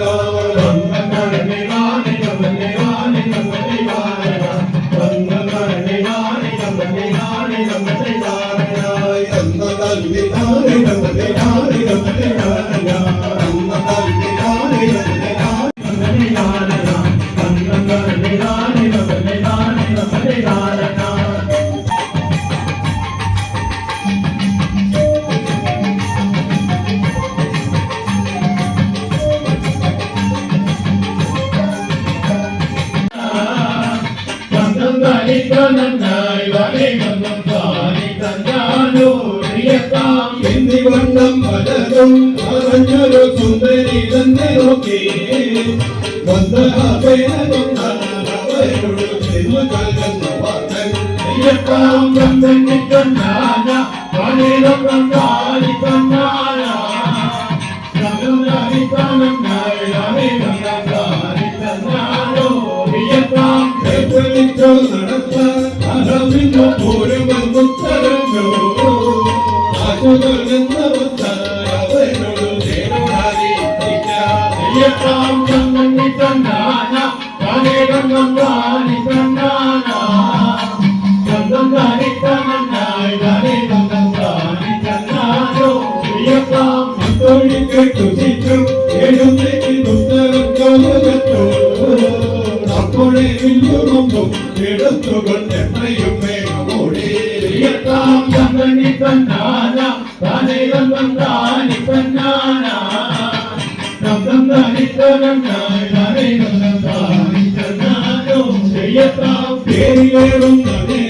Lord. പലതും പറഞ്ഞൊരു സുന്ദരി തന്നെ നോക്കി അവരോട് ചെന്നു കൽക്കുന്ന വാർത്തൻ വിളിച്ചോ നടത്താൻ അഹമിന്നോ ഒരു മുത്തരങ്ങോ ആശുകൾ എന്നവത്താൻ അവരോട് ചേരുവാരി കേട്ടു ചിറ്റു എഴുന്നേറ്റ് പുസ്തകം ചോദിച്ചു അപ്പോഴേ വില്ലുകൊമ്പും എടുത്തുകൊണ്ട് എത്രയും വേഗം ഓടി പേരിലേറും നേരം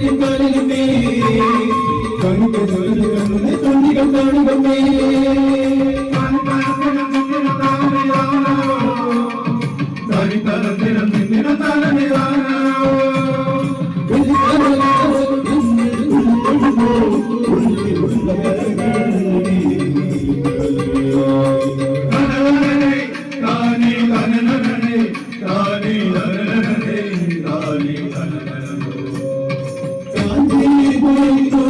കണ്ണിൽ കണ്ണിൽ കണ്ണിൽ കണ്ണിൽ উপযুক্ত